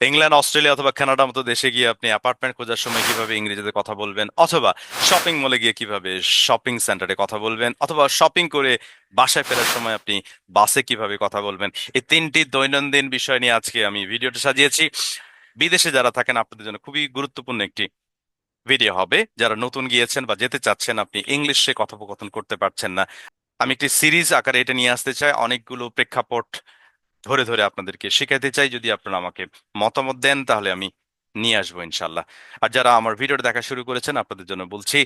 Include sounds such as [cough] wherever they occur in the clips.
England, Australia অথবা Canada মতো দেশে গিয়ে আপনি অ্যাপার্টমেন্ট খোঁজার সময় কীভাবে ইংরেজিতে কথা বলবেন? অথবা শপিং মলে গিয়ে কীভাবে শপিং সেন্টারে কথা বলবেন? অথবা শপিং করে বাসায় ফেরার সময় আপনি বাসে কীভাবে কথা বলবেন? এই তিনটি দৈনন্দিন বিষয় নিয়ে আজকে আমি ভিডিওটা সাজিয়েছি। বিদেশে যারা থাকেন, আপনাদের জন্য খুবই গুরুত্বপূর্ণ একটি ভিডিও হবে। যারা নতুন গিয়েছেন বা যেতে চাচ্ছেন, আপনি ইংলিশে কথোপকথন করতে পারছেন না। আমি একটি সিরিজ আকারে এটা নিয়ে আসতে চাই। অনেকগুলো প্রেক্ষাপট ধরে ধরে আপনাদেরকে শেখাতে চাই, যদি আপনারা আমাকে মতামত দেন, তাহলে আমি নিয়ে আসব ইনশাল্লাহ আর যারা আমার ভিডিওটা দেখা শুরু করেছেন, আপনাদের জন্য বলছি,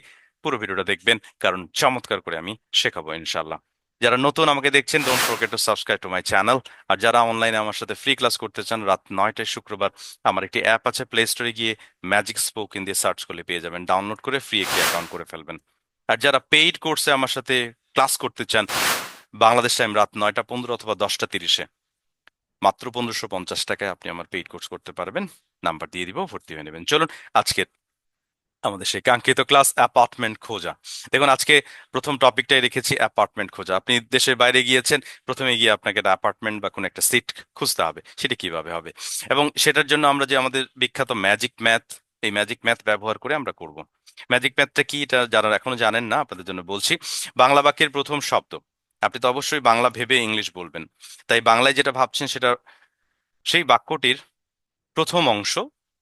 পুরো ভিডিওটা দেখবেন, কারণ চমৎকার করে আমি শেখাবো ইনশাল্লাহ যারা নতুন আমাকে দেখছেন don't forget to subscribe to my channel আর যারা অনলাইনে আমার সাথে ফ্রি ক্লাস করতে চান, রাত নয়টায় শুক্রবার আমার একটি অ্যাপ আছে প্লে স্টোরে গিয়ে ম্যাজিক স্পোকিং দিয়ে সার্চ করলে পেয়ে যাবেন। ডাউনলোড করে ফ্রি একটি অ্যাকাউন্ট করে ফেলবেন। আর যারা পেইড কোর্সে আমার সাথে ক্লাস করতে চান, বাংলাদেশ টাইম রাত নয়টা পনেরো অথবা দশটা তিরিশে মাত্র পনেরোশো পঞ্চাশ টাকায় আপনি আমার পেইড কোর্স করতে পারবেন। নাম্বার দিয়ে দিব, ভর্তি হয়ে নেবেন। চলুন, আজকের আমাদের সেই কাঙ্ক্ষিত ক্লাস অ্যাপার্টমেন্ট খোঁজা। দেখুন, আজকে প্রথম টপিকটাই রেখেছি অ্যাপার্টমেন্ট খোঁজা। আপনি দেশের বাইরে গিয়েছেন, প্রথমে গিয়ে আপনাকে একটা অ্যাপার্টমেন্ট বা কোনো একটা সিট খুঁজতে হবে, সেটা কীভাবে হবে? এবং সেটার জন্য আমরা যে আমাদের বিখ্যাত ম্যাজিক ম্যাথ এই ম্যাজিক ম্যাথ ব্যবহার করে আমরা করব। ম্যাজিক ম্যাথটা কি? এটা যারা এখনও জানেন না, আপনাদের জন্য বলছি। বাংলা বাক্যের প্রথম শব্দ। আপনি তো অবশ্যই বাংলা ভেবে ইংলিশ বলবেন। তাই বাংলায় যেটা ভাবছেন সেটা সেই বাক্যটির প্রথম অংশ,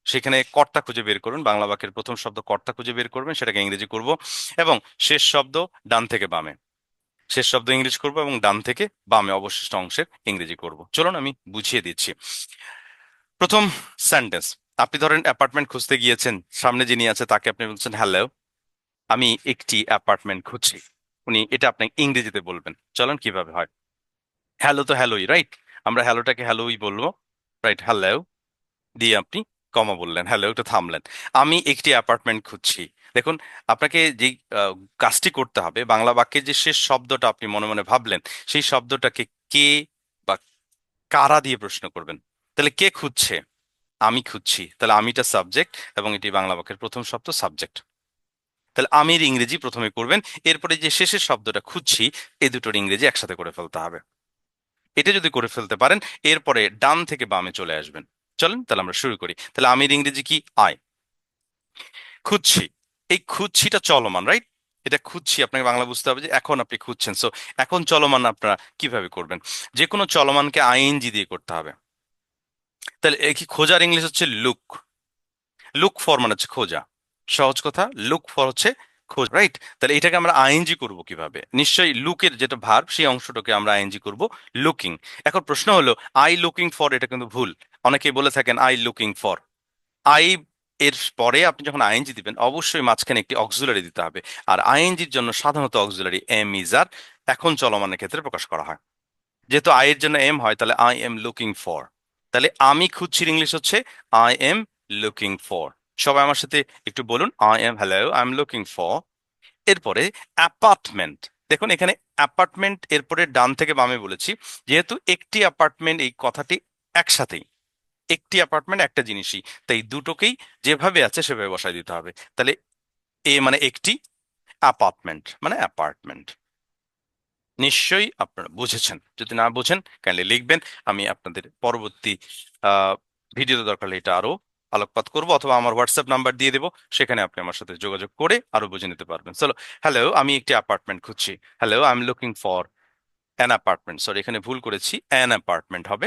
সেখানে কর্তা খুঁজে বের করুন, বাংলা বাক্যের প্রথম শব্দ কর্তা খুঁজে বের করবেন, সেটাকে ইংরেজি করব, এবং শেষ শব্দ ডান থেকে বামে। শেষ শব্দ ইংরেজ করব এবং ডান থেকে বামে অবশিষ্ট অংশের ইংরেজি করব। চলুন আমি বুঝিয়ে দিচ্ছি। প্রথম সেন্টেন্স আপনি ধরেন অ্যাপার্টমেন্ট খুঁজতে গিয়েছেন, সামনে যিনি আছে তাকে আপনি বলছেন হ্যালো আমি একটি অ্যাপার্টমেন্ট খুঁজছি। উনি এটা আপনাকে ইংরেজিতে বলবেন। চলুন কীভাবে হয়? হ্যালো তো হ্যালোই রাইট আমরা হ্যালোটাকে হ্যালোই বলব রাইট হ্যালো দিয়ে আপনি কমা বললেন। হ্যালো একটু থামলেন। আমি একটি অ্যাপার্টমেন্ট খুঁজছি। দেখুন, আপনাকে যে কাজটি করতে হবে, বাংলা বাক্যের যে শেষ শব্দটা আপনি মনে মনে ভাবলেন, সেই শব্দটাকে কে বা কারা দিয়ে প্রশ্ন করবেন? তাহলে কে খুঁজছে? আমি খুঁজছি। তাহলে আমিটা সাবজেক্ট এবং এটি বাংলা বাক্যের প্রথম শব্দ সাবজেক্ট তাহলে আমির ইংরেজি প্রথমে করবেন, এরপরে যে শেষের শব্দটা খুঁজছি এই দুটোর ইংরেজি একসাথে করে ফেলতে হবে। এটা যদি করে ফেলতে পারেন, এরপরে ডান থেকে বামে চলে আসবেন। চলেন তাহলে আমরা শুরু করি। তাহলে আমির ইংরেজি কি? আয়। খুঁজছি। এই খুঁজছিটা চলমান রাইট এটা খুঁজছি, আপনাকে বাংলা বুঝতে হবে যে এখন আপনি খুঁজছেন। সো এখন চলমান আপনারা কীভাবে করবেন? যে কোনো চলমানকে আইএনজি দিয়ে করতে হবে। তাহলে কি খোঁজার ইংলিশ হচ্ছে লুক লুক ফর মানে হচ্ছে খোঁজা। সহজ কথা লুক ফর হচ্ছে খোঁজ রাইট তাহলে এটাকে আমরা আইএনজি করব কীভাবে? নিশ্চয়ই লুকের যেটা ভার্ব সেই অংশটাকে আমরা আইএনজি করব লুকিং এখন প্রশ্ন হলো আই লুকিং ফর এটা কিন্তু ভুল। অনেকেই বলে থাকেন আই লুকিং ফর আই এর পরে আপনি যখন আইএনজি দিবেন, অবশ্যই মাঝখানে একটি অক্সুলারি দিতে হবে। আর আইএনজির জন্য সাধারণত অক্সুলারি এম ইজার এখন চলমানের ক্ষেত্রে প্রকাশ করা হয়। যেহেতু আই এর জন্য এম হয়, তাহলে আই এম লুকিং ফর তাহলে আমি খুঁজছির ইংলিশ হচ্ছে আই এম লুকিং ফর সবাই আমার সাথে একটু বলুন I am hello I am looking for এরপরে অ্যাপার্টমেন্ট দেখুন, এখানে অ্যাপার্টমেন্ট এরপরে ডান থেকে বামে বলেছি, যেহেতু একটি অ্যাপার্টমেন্ট এই কথাটি একসাথেই, একটি অ্যাপার্টমেন্ট একটা জিনিসই, তাই দুটোকেই যেভাবে আছে সেভাবে বসায় দিতে হবে। তাহলে এ মানে একটি অ্যাপার্টমেন্ট মানে অ্যাপার্টমেন্ট নিশ্চয়ই আপনারা বুঝেছেন। যদি না বুঝেন কাইন্ডলি লিখবেন। আমি আপনাদের পরবর্তী ভিডিওতে দরকার হলে এটা আরও আলোকপাত করব অথবা আমার হোয়াটসঅ্যাপ নাম্বার দিয়ে দেবো, সেখানে আপনি আমার সাথে যোগাযোগ করে আরও বুঝে নিতে পারবেন। চলো হ্যালো আমি একটি অ্যাপার্টমেন্ট খুঁজছি। Hello I am looking for an apartment sorry এখানে ভুল করেছি। অ্যান অ্যাপার্টমেন্ট হবে।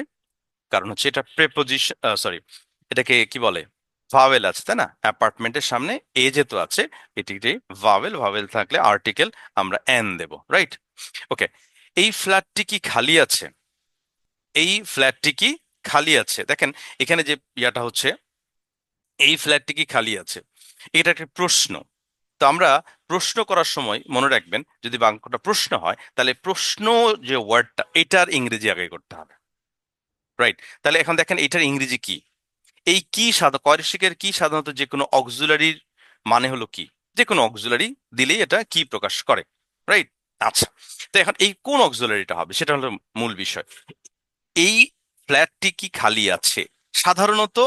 কারণ হচ্ছে এটা প্রেপোজিশন সরি এটাকে কি বলে? ভাওয়েল আছে, তাই না? অ্যাপার্টমেন্টের সামনে এ যেহেতু আছে এটি ভাওয়েল ভাওয়েল থাকলে আর্টিকেল আমরা অ্যান দেব রাইট ওকে এই ফ্ল্যাটটি কি খালি আছে? এই ফ্ল্যাটটি কি খালি আছে? দেখেন, এখানে যে ইয়াটা হচ্ছে এই ফ্ল্যাটটি কি খালি আছে? এটা একটা প্রশ্ন। তো আমরা প্রশ্ন করার সময় মনে রাখবেন, যদি বাক্যটা প্রশ্ন হয়, তাহলে প্রশ্ন যে ওয়ার্ডটা এটার ইংরেজি আগে করতে হবে। রাইট তাহলে এখন দেখেন এটার ইংরেজি কি? এই কি সাধারণ কয়রসিকের কি সাধারণত যে কোনো অক্সুলারির মানে হলো কি? যে কোনো অক্সুলারি দিলেই এটা কি প্রকাশ করে। রাইট আচ্ছা। তো এখন এই কোন অক্সুলারিটা হবে? সেটা হলো মূল বিষয়। এই ফ্ল্যাটটি কি খালি আছে? সাধারণত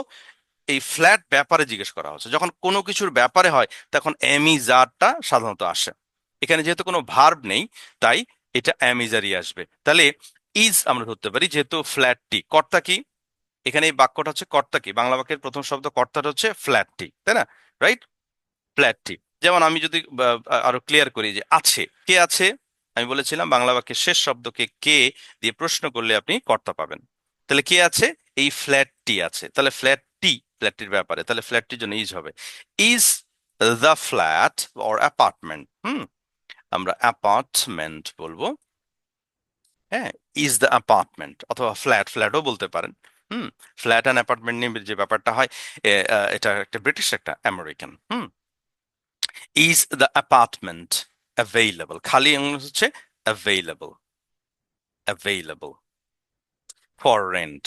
এই ফ্ল্যাট ব্যাপারে জিজ্ঞেস করা হচ্ছে। যখন কোনো কিছুর ব্যাপারে হয়, তখন অ্যামিজারটা সাধারণত আসে। এখানে যেহেতু কোনো ভার্ব নেই, তাই এটা অ্যামিজারই আসবে। তাহলে ইজ আমরা ধরতে পারি, যেহেতু ফ্ল্যাটটি কর্তা কি? এখানে এই বাক্যটা হচ্ছে কর্তা কি? বাংলা বাক্যের প্রথম শব্দ কর্তাটা হচ্ছে ফ্ল্যাটটি তাই না? রাইট ফ্ল্যাটটি যেমন আমি যদি আরও ক্লিয়ার করি যে আছে। কে আছে? আমি বলেছিলাম বাংলা বাক্যের শেষ শব্দকে কে দিয়ে প্রশ্ন করলে আপনি কর্তা পাবেন। তাহলে কে আছে? এই ফ্ল্যাটটি আছে। তাহলে ফ্ল্যাটটি ফ্ল্যাটটির ব্যাপারে, তাহলে ফ্ল্যাটটির জন্য ইজ হবে। Is the flat or apartment hmm, আমরা অ্যাপার্টমেন্ট বলব। হ্যাঁ ইজ দ্য অ্যাপার্টমেন্ট অথবা ফ্ল্যাট ফ্ল্যাটও বলতে পারেন। হুম ফ্ল্যাট অ্যান্ড অ্যাপার্টমেন্ট নিয়ে যে ব্যাপারটা হয় এটা একটা ব্রিটিশ একটা American hmm is the apartment available খালি হচ্ছে অ্যাভেইলেবল অ্যাভেইলেবল ফর রেন্ট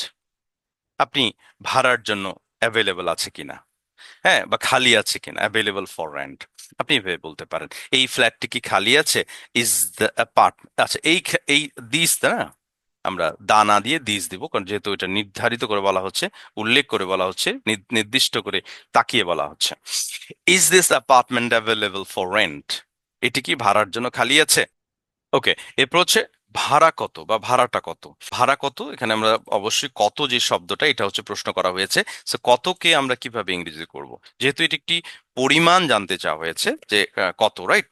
আপনি ভাড়ার জন্য অ্যাভেলেবল আছে কিনা? হ্যাঁ বা খালি আছে কিনা? অ্যাভেলেবল ফর রেন্ট আপনি এভাবে বলতে পারেন। এই ফ্ল্যাটটি কি খালি আছে? ইজ দ্য অ্যাপার্টমেন্ট আচ্ছা এই এই দিস না, আমরা দানা দিয়ে দিস দিব, কারণ যেহেতু এটা নির্ধারিত করে বলা হচ্ছে, উল্লেখ করে বলা হচ্ছে, নির- নির্দিষ্ট করে তাকিয়ে বলা হচ্ছে। Is this apartment available for rent এটি কি ভাড়ার জন্য খালি আছে? ওকে এরপর হচ্ছে ভাড়া কত বা ভাড়াটা কত? ভাড়া কত? এখানে আমরা অবশ্যই কত যে শব্দটা, এটা হচ্ছে প্রশ্ন করা হয়েছে। সো কতকে আমরা কীভাবে ইংরেজি করব? যেহেতু এটি একটি পরিমাণ জানতে চাওয়া হয়েছে যে কত রাইট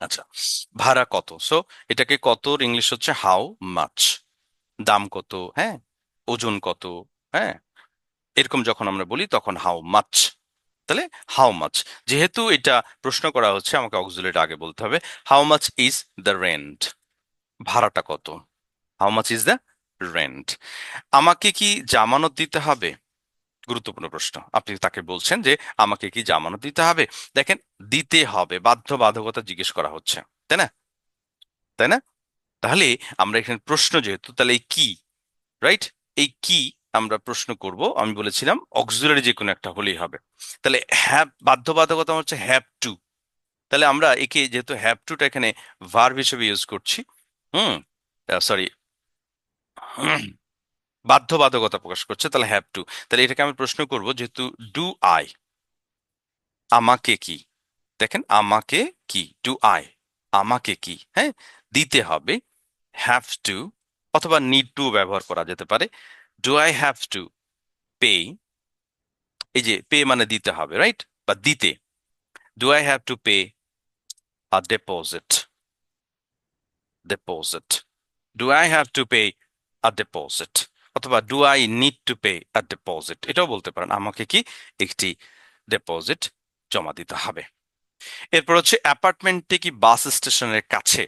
আচ্ছা ভাড়া কত? সো এটাকে কতর? ইংলিশ হচ্ছে হাউ মাছ দাম কত? হ্যাঁ? ওজন কত? হ্যাঁ? এরকম যখন আমরা বলি, তখন হাউ মাচ তাহলে হাউ মাচ যেহেতু এটা প্রশ্ন করা হচ্ছে, আমাকে অক্সুলেট আগে বলতে হবে। How much is the rent ভাড়াটা কত? How much is the rent আমাকে কি জামানত দিতে হবে? গুরুত্বপূর্ণ প্রশ্ন। আপনি তাকে বলছেন যে আমাকে কি জামানত দিতে হবে? দেখেন, দিতে হবে। বাধ্য বাধকতা জিজ্ঞেস করা হচ্ছে। তাই না? তাই না? তাহলে আমরা এখানে প্রশ্ন যেহেতু, তাহলে এই কি? রাইট এই কি আমরা প্রশ্ন করব। আমি বলেছিলাম অক্সিলারি যে কোনো একটা হলেই হবে। তাহলে হ্যাভ বাধ্যবাধকতা হচ্ছে হ্যাভ টু তাহলে আমরা একে যেহেতু হ্যাভ টুটা এখানে ভার্ব হিসেবে ইউজ করছি, হুম সরি বাধ্যবাধকতা প্রকাশ করছে, তাহলে হ্যাভ টু তাহলে এটাকে আমি প্রশ্ন করব যেহেতু ডু আই আমাকে কি? দেখেন আমাকে কি? ডু আই আমাকে কি? হ্যাঁ দিতে হবে হ্যাভ টু অথবা নিড টু ব্যবহার করা যেতে পারে। Do I have to pay এই যে পে মানে দিতে হবে রাইট বা দিতে। Do I have to pay a deposit deposit do I have to pay a deposit অথবা do I need to pay a deposit এটাও বলতে পারেন, আমাকে কি একটি ডেপোজিট জমা দিতে হবে। এরপর হচ্ছে অ্যাপার্টমেন্টটি কি বাস স্টেশনের কাছে?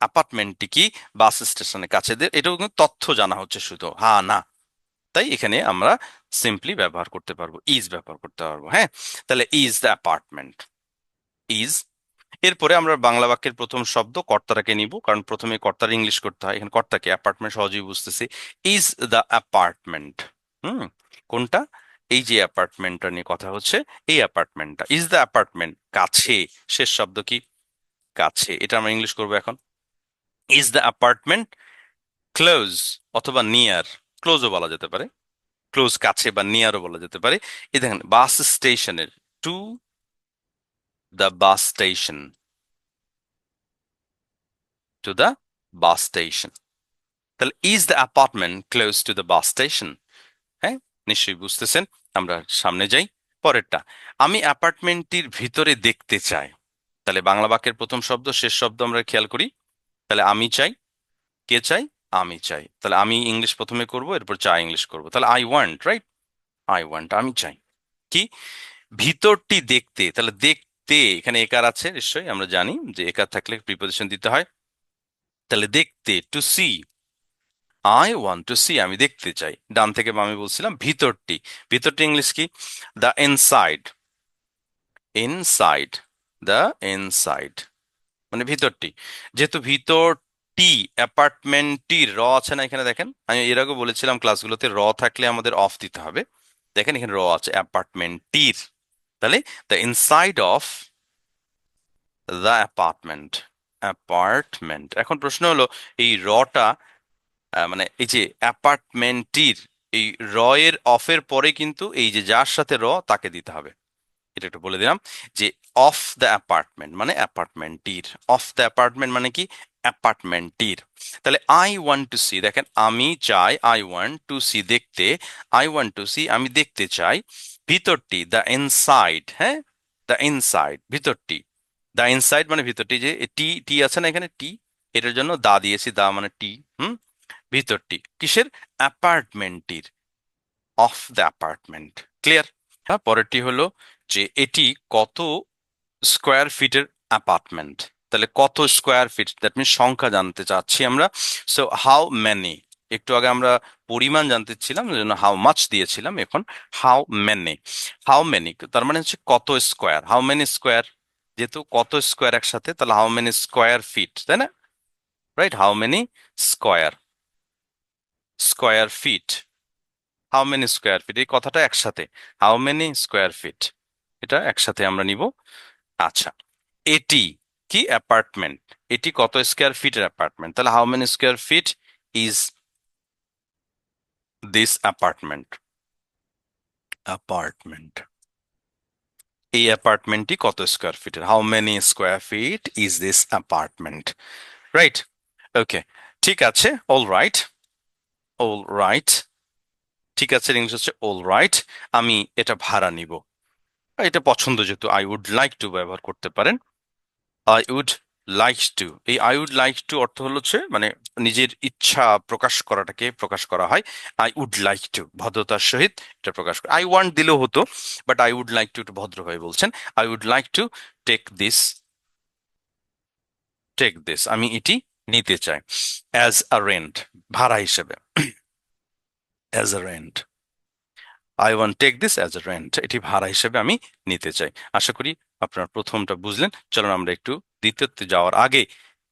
অ্যাপার্টমেন্টটি কি বাস স্টেশনের কাছে এটাও কিন্তু তথ্য জানা হচ্ছে শুধু। হ্যাঁ না। তাই এখানে আমরা সিম্পলি ব্যবহার করতে পারব ইজ ব্যবহার করতে পারব হ্যাঁ? তাহলে ইজ দ্য অ্যাপার্টমেন্ট ইজ এরপরে আমরা বাংলা বাক্যের প্রথম শব্দ কর্তাটাকে নিব, কারণ প্রথমে কর্তার ইংলিশ করতে হয়, এখানে কর্তাকে অ্যাপার্টমেন্ট সহজেই বুঝতেছি। ইজ দ্য অ্যাপার্টমেন্ট হুম? কোনটা? এই যে অ্যাপার্টমেন্টটা নিয়ে কথা হচ্ছে, এই অ্যাপার্টমেন্টটা ইজ দ্য অ্যাপার্টমেন্ট কাছে। শেষ শব্দ কি? কাছে। এটা আমরা ইংলিশ করব এখন। ইজ দ্য অ্যাপার্টমেন্ট ক্লোজ অথবা নিয়ার ক্লোজও বলা যেতে পারে ক্লোজ কাছে বা নিয়ারও বলা যেতে পারে। এই দেখেন, বাস স্টেশনের to the bus station to the bus station. তাহলে is the apartment close to the bus station? হ্যাঁ নিশ্চয়ই বুঝতেছেন, আমরা সামনে যাই, পরেরটা। আমি অ্যাপার্টমেন্টটির ভিতরে দেখতে চাই। তাহলে বাংলা বাক্যের প্রথম শব্দ, শেষ শব্দ আমরা খেয়াল করি। তাহলে আমি চাই, কে চাই? আমি চাই। তাহলে আমি ইংলিশ প্রথমে করব, এরপর চাই ইংলিশ করব। তাহলে I want right I want আমি চাই। কি? ভিতরটি দেখতে। তাহলে দেখতে, এখানে একার আছে, নিশ্চয়ই আমরা জানি যে একার থাকলে প্রিপোজিশন দিতে হয়। তাহলে দেখতে to see I want to see আমি দেখতে চাই। ডান থেকে আমি বলছিলাম ভিতরটি। ভিতরটি ইংলিশ কি? The inside inside the inside মানে ভিতরটি। যেহেতু ভিতরটি অ্যাপার্টমেন্টটির র আছে না এখানে দেখেন, আমি এর আগে বলেছিলাম ক্লাসগুলোতে র থাকলে আমাদের অফ দিতে হবে। দেখেন এখানে র আছে, অ্যাপার্টমেন্টটির। তাহলে the inside of the apartment apartment. এখন প্রশ্ন হলো, এই রটা মানে এই যে অ্যাপার্টমেন্টটির, এই র এর অফের পরে কিন্তু এই যে যার সাথে র, তাকে দিতে হবে। এটা একটু বলে দিলাম যে অফ দ্য অ্যাপার্টমেন্ট মানে অ্যাপার্টমেন্টটির অফ দ্য অ্যাপার্টমেন্ট মানে কি? অ্যাপার্টমেন্টটির তাহলে আই ওয়ান্ট টু সি দেখেন আমি চাই আই ওয়ান্ট টু সি দেখতে আই ওয়ান্ট টু সি আমি দেখতে চাই, ভিতরটি দ্য ইনসাইড হ্যাঁ? দ্য ইনসাইড ভিতরটি। দ্য ইনসাইড মানে ভিতরটি যে টি টি আছে না এখানে? টি এটার জন্য দা দিয়েছি, দা মানে টি হুম? ভিতরটি, কিসের? অ্যাপার্টমেন্টটির অফ দ্য অ্যাপার্টমেন্ট ক্লিয়ার পরেরটি হলো যে এটি কত স্কোয়ার ফিটের অ্যাপার্টমেন্ট তাহলে কত স্কোয়ার ফিট দ্যাট মিন সংখ্যা জানতে চাচ্ছি আমরা। সো হাউ ম্যানি একটু আগে আমরা পরিমাণ জানতে ছিলাম জন্য হাউ মাচ দিয়েছিলাম এখন। হাউ ম্যানি হাউ মেনি তার মানে হচ্ছে কত স্কোয়ার হাউ মেনি স্কোয়ার যেহেতু কত স্কোয়ার একসাথে, তাহলে হাউ মেনি স্কোয়ার ফিট তাই না? Right how many square square feet how many square feet এই কথাটা একসাথে। হাউ মেনি স্কোয়ার ফিট এটা একসাথে আমরা নিব। আচ্ছা এটি কি অ্যাপার্টমেন্ট? এটি কত স্কোয়ার ফিটের অ্যাপার্টমেন্ট? তাহলে how many square feet is this apartment? Apartment. এই অ্যাপার্টমেন্টটি কত স্কোয়ার ফিটের? How many square feet is this apartment? Right okay ঠিক আছে অল রাইট অল রাইট ঠিক আছে ইংলিশ হচ্ছে অল রাইট আমি এটা ভাড়া নিব। এটা পছন্দ যেহেতু আই উড লাইক টু ব্যবহার করতে পারেন। আই উড লাইক টু এই আই উড লাইক টু অর্থ হলো হচ্ছে মানে নিজের ইচ্ছা প্রকাশ করাটাকে প্রকাশ করা হয়। আই উড লাইক টু ভদ্রতার সহিত এটা প্রকাশ করা। আই ওয়ান্ট দিলেও হতো but I would like to একটু ভদ্রভাবে বলছেন। I would like to take this take this আমি এটি নিতে চাই। অ্যাজ আ রেন্ট ভাড়া হিসেবে। As a rent I want take this as a rent এটি ভাড়া হিসেবে আমি নিতে চাই। আশা করি আপনার প্রথমটা বুঝলেন। চলুন আমরা একটু দ্বিতীয়তে যাওয়ার আগে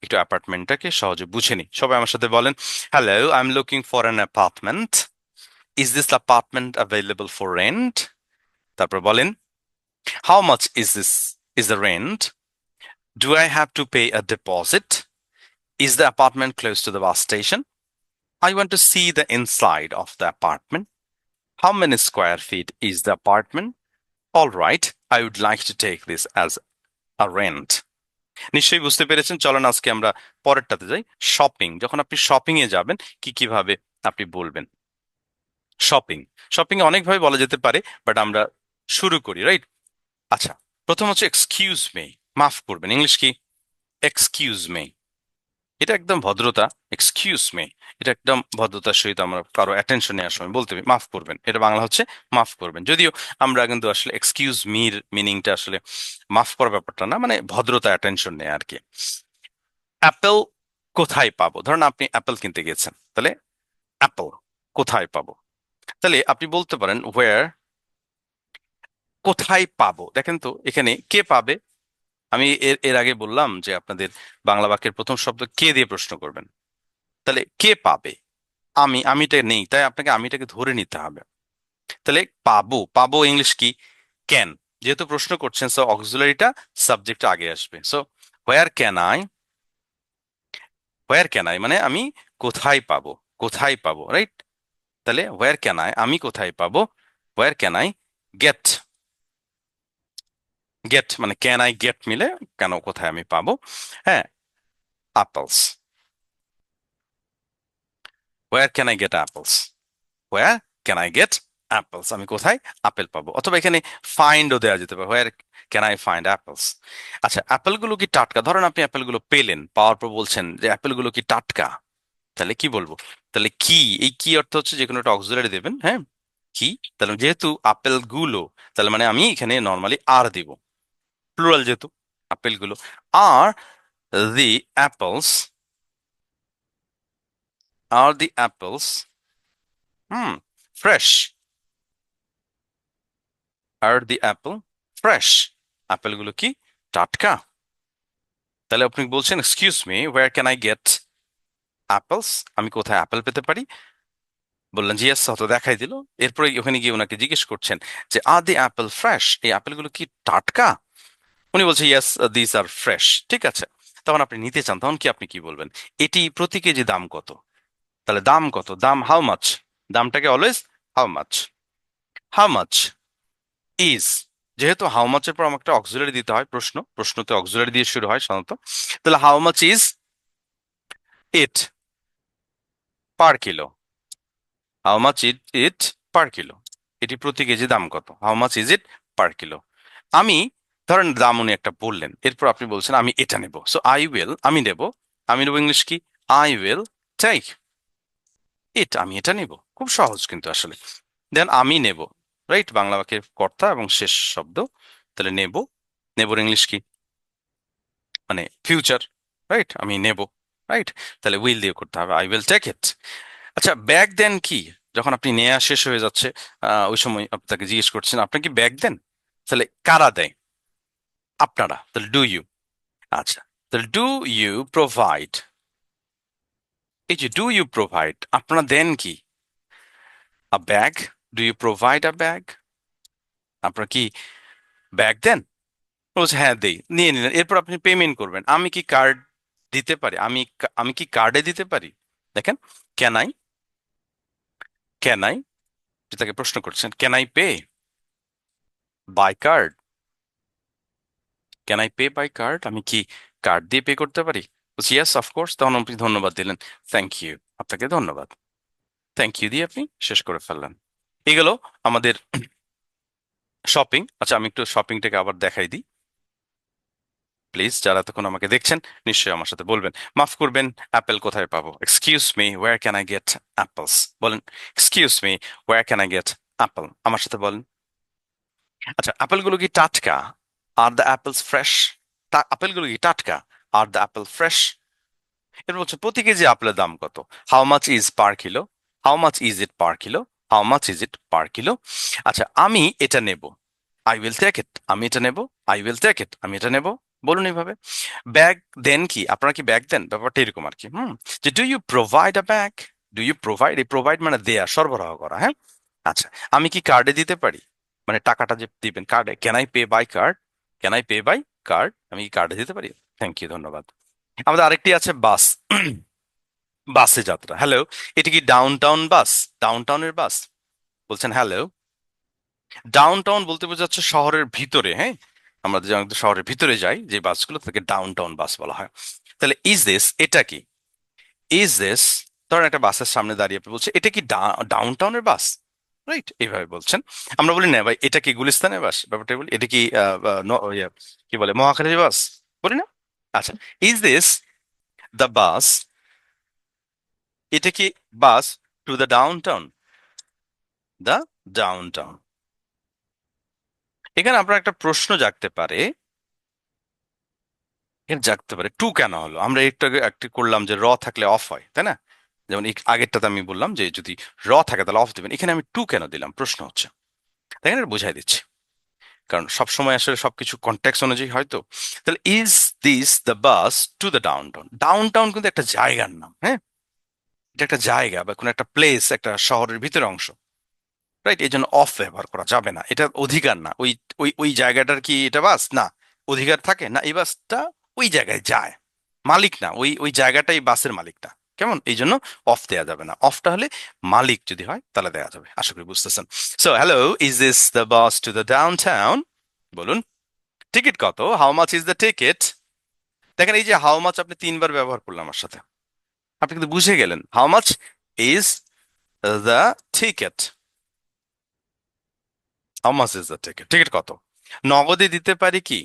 একটু অ্যাপার্টমেন্টটাকে সহজে বুঝে নিই। সবাই আমার সাথে বলেন hello I am looking for an apartment is this apartment available for rent তারপর বলেন how much is this is the rent do I have to pay a deposit is the apartment close to the bus station I want to see the inside of the apartment. How many square feet is the apartment? All right, I would like to take this as a rent. নিশ্চয়ই বুঝতে পেরেছেন? চলেন আজকে আমরা পরেরটাতে যাই। Shopping যখন আপনি shopping এ যাবেন কি কীভাবে আপনি বলবেন? শপিং শপিং অনেকভাবে বলা যেতে পারে বাট আমরা শুরু করি রাইট আচ্ছা প্রথম হচ্ছে এক্সকিউজ মে মাফ করবেন ইংলিশ কি? এক্সকিউজ মে এটা একদম ভদ্রতা এক্সকিউজ মে এটা একদম ভদ্রতার সহিত আমরা কারও অ্যাটেনশন নেওয়ার সময় বলতে হবে মাফ করবেন। এটা বাংলা হচ্ছে মাফ করবেন। যদিও আমরা কিন্তু আসলে এক্সকিউজ মির মিনিংটা আসলে মাফ করার ব্যাপারটা না মানে ভদ্রতা অ্যাটেনশন নেয় আর কি অ্যাপেল কোথায় পাবো? ধরুন আপনি অ্যাপেল কিনতে গেছেন তাহলে অ্যাপেল কোথায় পাবো? তাহলে আপনি বলতে পারেন ওয়ার কোথায় পাবো? দেখেন তো, এখানে কে পাবে? আমি এর এর আগে বললাম যে আপনাদের বাংলা বাক্যের প্রথম শব্দ কে দিয়ে প্রশ্ন করবেন? তাহলে কে পাবে? আমি, আমিটা নেই, তাই আপনাকে আমিটাকে ধরে নিতে হবে। তাহলে পাবো পাবো ইংলিশ কি? ক্যান। যেহেতু প্রশ্ন করছেন সো অক্সিলারিটা সাবজেক্ট আগে আসবে। So where can I where can I মানে আমি কোথায় পাবো? কোথায় পাবো রাইট তাহলে হোয়ার ক্যান আই আমি কোথায় পাবো? Where can I get get মানে ক্যান আই গেট মিলে কেন, কোথায় আমি পাবো? হ্যাঁ apples. Where can I get apples? Where can I get apples? আমি কোথায় আপেল পাবো? অথবা এখানে ফাইন্ডও দেওয়া যেতে পারে। Where can I find apples? আচ্ছা অ্যাপেলগুলো কি টাটকা? ধরেন আপনি অ্যাপেলগুলো পেলেন, পাওয়ার পর বলছেন যে অ্যাপেলগুলো কি টাটকা? তাহলে কি বলব? তাহলে কি? এই কি অর্থ হচ্ছে যে কোনো একটা অক্সিলারি দেবেন হ্যাঁ? কি? তাহলে যেহেতু আপেলগুলো তাহলে মানে আমি এখানে নর্মালি আর দিব। প্লুরাল যেহেতু, আপেলগুলো আর the apples, are the apples hmm fresh, are the apple fresh, আপেলগুলো কি টাটকা? তাহলে আপনি বলছেন excuse me where can I get apples আমি কোথায় অ্যাপেল পেতে পারি? বললেন জি ইয়াস হয়তো দেখাই দিল। এরপরে ওখানে গিয়ে ওনাকে জিজ্ঞেস করছেন যে আর দি অ্যাপেল ফ্রেশ এই অ্যাপেলগুলো কি টাটকা? উনি বলছে ইয়েস দিস আর ফ্রেশ ঠিক আছে। তখন আপনি নিতে চান, তখন কি আপনি কি বলবেন? এটি প্রতি কেজি দাম কত? তাহলে দাম কত? দাম how much দামটাকে always how much how much is যেহেতু হাউ মাচের পর আমাকে একটা অক্সিলারি দিতে হয়, প্রশ্ন, প্রশ্নতে অক্সিলারি দিয়ে শুরু হয় সাধারণত। তাহলে how much is it per kilo how much it it per kilo এটি প্রতি কেজি দাম কত? How much is it per kilo আমি ধরেন দাম উনি একটা বললেন, এরপর আপনি বলছেন, আমি এটা নেব। সো আই উইল আমি নেব। আমি নেব ইংলিশ কি? আই উইল টেক ইট আমি এটা নেব। খুব সহজ কিন্তু আসলে। দেন আমি নেব রাইট বাংলা বাক্যের কর্তা এবং শেষ শব্দ। তাহলে নেব। নেবর ইংলিশ কি? মানে ফিউচার রাইট আমি নেব রাইট তাহলে উইল দিয়ে করতে হবে। আই উইল টেক ইট আচ্ছা ব্যাগ দেন কি? যখন আপনি নেওয়া শেষ হয়ে যাচ্ছে ওই সময় আপনাকে জিজ্ঞেস করছেন, আপনি কি ব্যাগ দেন তাহলে কারা দেয়? আপনারা তাহলে ডু ইউ আচ্ছা তাহলে ডু ইউ প্রোভাইড এই যে ডু ইউ প্রোভাইড আপনারা দেন কি? A bag do you provide a bag আপনারা কি ব্যাগ দেন? বলছে হ্যাঁ দেই। নিয়ে নিলেন। এরপর আপনি পেমেন্ট করবেন। আমি কি কার্ড দিতে পারি? আমি আমি কি কার্ডে দিতে পারি? দেখেন ক্যান আই ক্যান আই তাকে প্রশ্ন করছেন can I pay by card can I pay by card আমি কি কার্ড দিয়ে পে করতে পারি? ইয়েস অফকোর্স তখন আপনি ধন্যবাদ দিলেন। থ্যাংক ইউ আপনাকে ধন্যবাদ। থ্যাংক ইউ দিয়ে আপনি শেষ করে ফেললেন। এগুলো আমাদের শপিং আচ্ছা আমি একটু শপিংটাকে আবার দেখাই দিই। প্লিজ যারা তখন আমাকে দেখছেন, নিশ্চয়ই আমার সাথে বলবেন। মাফ করবেন অ্যাপেল কোথায় পাবো? Excuse me where can I get apples বলেন excuse me where can I get apple আমার সাথে বলেন। আচ্ছা আপেলগুলো কি টাটকা? আর দ্য অ্যাপেলস ফ্রেশ আপেলগুলো কি টাটকা? আর দ্য অ্যাপেল ফ্রেশ এর বলছে, প্রতি কেজি আপেলের দাম কত? How much is per kilo how much is it per kilo how much is it per kilo আচ্ছা আমি এটা নেব। আই উইল টেক ইট আমি এটা নেব। আই উইল টেক ইট আমি এটা নেব। বলুন এইভাবে। ব্যাগ দেন কি? আপনারা কি ব্যাগ দেন? ব্যাপারটা এরকম আর কি। হুম? যে do you provide a bag do you provide এই প্রোভাইড মানে দেয়া, সরবরাহ করা হ্যাঁ? আচ্ছা আমি কি কার্ডে দিতে পারি? মানে টাকাটা যে দিবেন কার্ডে can I pay by card can I pay by card আমি কি কার্ডে দিতে পারি? থ্যাংক ইউ ধন্যবাদ। আমাদের আরেকটি আছে বাস। বাসে যাত্রা। হ্যালো এটি কি ডাউন টাউন বাস? ডাউন টাউনের বাস? বলছেন হ্যালো ডাউন টাউন বলতে বোঝাচ্ছে শহরের ভিতরে হ্যাঁ? আমরা যে শহরের ভিতরে যাই, যে বাসগুলো তাকে ডাউন টাউন বাস বলা হয়। তাহলে ইজ দিস এটা কি? ইজ দিস ধরেন একটা বাসের সামনে দাঁড়িয়ে বলছে এটা কি ডাউন টাউনের বাস? রাইট এইভাবে বলছেন। আমরা বলি না ভাই এটা কি গুলিস্তানের বাস? ব্যাপারটা বলি এটা কি ইয়ে, কি বলে মহাখালী বাস? বলি না? আচ্ছা ইজ দিস দ্য বাস এটা কি bus to the downtown the downtown এখানে আপনার একটা প্রশ্ন জাগতে পারে। এখানে জাগতে পারে টু কেন হলো? আমরা একটু একটু করলাম যে র থাকলে অফ হয় তাই না? যেমন আগেরটাতে আমি বললাম যে যদি র থাকে তাহলে অফ দেবেন। এখানে আমি টু কেন দিলাম? প্রশ্ন হচ্ছে। দেখেন এটা বোঝাই দিচ্ছি। কারণ সবসময় আসলে সবকিছু কন্ট্যাক্ট অনুযায়ী হয়তো তাহলে is this the bus to the downtown downtown কিন্তু একটা জায়গার নাম হ্যাঁ? এটা একটা জায়গা বা কোনো একটা প্লেস একটা শহরের ভিতরে অংশ। রাইট এই জন্য অফ ব্যবহার করা যাবে না। এটা অধিকার না। ওই ওই ওই জায়গাটার কি এটা বাস না। অধিকার থাকে না। এই বাসটা ওই জায়গায় যায়। মালিক না। ওই ওই জায়গাটাই বাসের মালিক না। কেমন? এই জন্য অফ দেওয়া যাবে না। অফটা হলে মালিক যদি হয়, তাহলে দেওয়া যাবে। আশা করি বুঝতেছেন। So hello is this the bus to the downtown বলুন। টিকিট কত? How much is the ticket দেখেন, এই যে হাউ মাচ আপনি তিনবার ব্যবহার করলাম আমার সাথে। আপনি কিন্তু বুঝে গেলেন। How much is the ticket how much is the ticket ticket কত? নগদে দিতে পারি কি?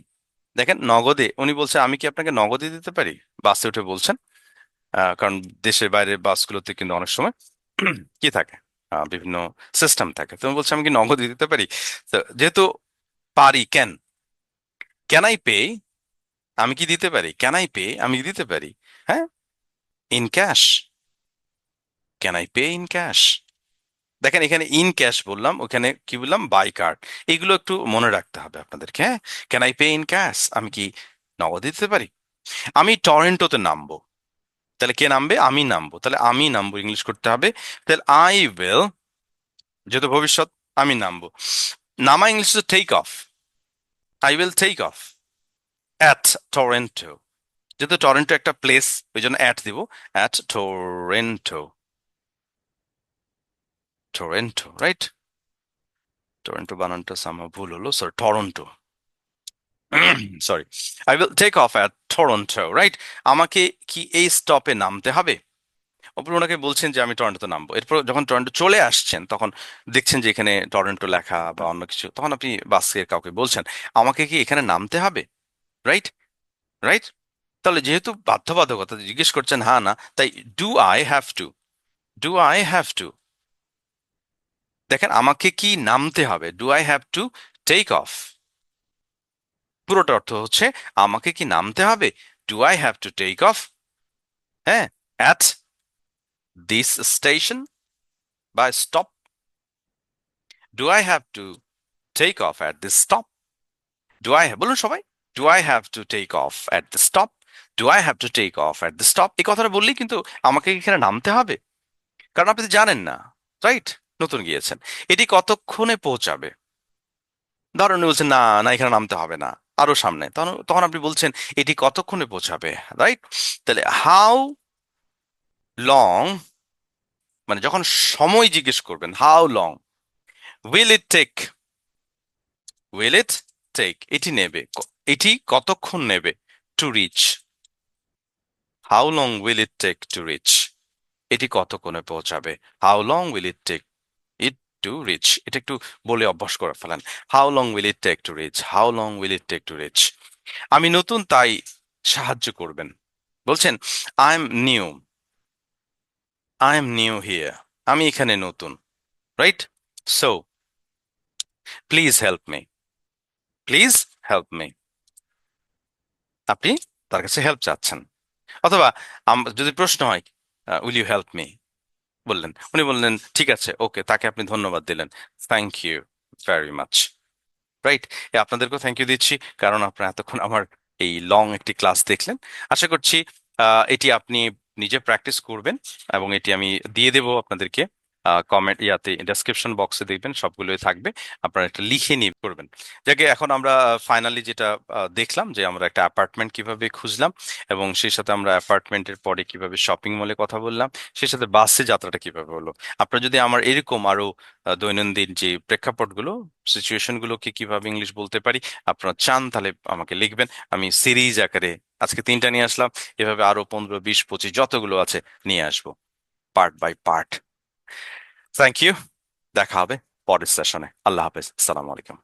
দেখেন, নগদে, উনি বলছে, আমি কি আপনাকে নগদে দিতে পারি? বাসে উঠে বলছেন কারণ দেশের বাইরের বাসগুলোতে কিন্তু অনেক সময় [clears throat] কি থাকে? বিভিন্ন সিস্টেম থাকে। তুমি বলছো আমি কি নগদ দিতে পারি? যেহেতু পারি ক্যান ক্যান আই পে আমি কি দিতে পারি? ক্যান আই পে আমি দিতে পারি? হ্যাঁ? In cash can I pay in cash দেখেন, এখানে ইন ক্যাশ বললাম, ওখানে কি বললাম? বাই কার্ড এগুলো একটু মনে রাখতে হবে আপনাদেরকে হ্যাঁ? Can I pay in cash আমি কি নগদ দিতে পারি? আমি টরেন্টোতে নামবো। তাহলে কে নামবে? আমি নামবো। তাহলে আমি নামবো, ইংলিশ করতে হবে। তাহলে আই উইল যেহেতু ভবিষ্যৎ, আমি নামবো। নামা English take off I will take off at Toronto যেহেতু টরেন্টো একটা প্লেস ওই জন্য অ্যাট দিব। At Toronto Toronto right Toronto বানানটা সামা ভুল হলো। Sorry Toronto sorry I will take off at Toronto right আমাকে কি এই স্টপে নামতে হবে? অপর ওনাকে বলছেন যে আমি টরন্টোতে নামবো। এরপর যখন টরন্টো চলে আসছেন, তখন দেখছেন যে এখানে টরন্টো লেখা বা অন্য কিছু, তখন আপনি বাসের কাউকে বলছেন, আমাকে কি এখানে নামতে হবে? রাইট রাইট তাহলে যেহেতু বাধ্যবাধকতা, জিজ্ঞেস করছেন হ্যাঁ না। তাই do I have to do I have to দেখেন, আমাকে কি নামতে হবে? Do I have to take off পুরোটা অর্থ হচ্ছে আমাকে কি নামতে হবে? Do I have to take off হ্যাঁ অ্যাট দিস স্টেশন বা stop do I have to take off at this stop do I বলুন সবাই। Do I have to take off at the stop do I have to take off at the stop এই কথাটা বললেই কিন্তু আমাকে এখানে নামতে হবে। কারণ আপনি জানেন না রাইট নতুন গিয়েছেন। এটি কতক্ষণে পৌঁছাবে? ধরুন উনি বলছেন, না না, এখানে নামতে হবে না। আরও সামনে। তখন তখন আপনি বলছেন, এটি কতক্ষণে পৌঁছাবে? রাইট তাহলে হাউ লং মানে যখন সময় জিজ্ঞেস করবেন how long will it take will it take এটি নেবে। এটি কতক্ষণ নেবে to reach how long will it take to reach এটি কতক্ষণে পৌঁছাবে? How long will it take to reach এটা একটু বলে অভ্যাস করে ফেলেন। How long will it take to reach how long will it take to reach আমি নতুন তাই সাহায্য করবেন। বলছেন I am new I am new here আমি এখানে নতুন। Right so please help me please help me আপনি তার কাছে হেল্প চাচ্ছেন। অথবা যদি প্রশ্ন হয় উইল ইউ হেল্প মি বললেন। উনি বললেন, ঠিক আছে, ওকে, তাকে আপনি ধন্যবাদ দিলেন। Thank you very much right আপনাদেরকেও থ্যাংক ইউ দিচ্ছি, কারণ আপনারা এতক্ষণ আমার এই লং একটি ক্লাস দেখলেন। আশা করছি এটি আপনি নিজে প্র্যাকটিস করবেন এবং এটি আমি দিয়ে দেবো আপনাদেরকে। কমেন্ট ইয়াতে ডেসক্রিপশন বক্সে দেখবেন, সবগুলোই থাকবে। আপনারা একটা লিখে নিয়ে করবেন। যাকে, এখন আমরা ফাইনালি যেটা দেখলাম যে আমরা একটা অ্যাপার্টমেন্ট কীভাবে খুঁজলাম এবং সেই সাথে আমরা অ্যাপার্টমেন্টের পরে কীভাবে শপিং মলে কথা বললাম, সেই সাথে বাসে যাত্রাটা কীভাবে হলো। আপনারা যদি আমার এরকম আরও দৈনন্দিন যে প্রেক্ষাপটগুলো সিচুয়েশনগুলোকে কীভাবে ইংলিশ বলতে পারি, আপনারা চান, তাহলে আমাকে লিখবেন। আমি সিরিজ আকারে আজকে তিনটা নিয়ে আসলাম। এভাবে আরও পনেরো, বিশ, পঁচিশ যতগুলো আছে নিয়ে আসব part by part thank you দেখা হবে পরের সেশনে আল্লাহ হাফেজ আসসালামু আলাইকুম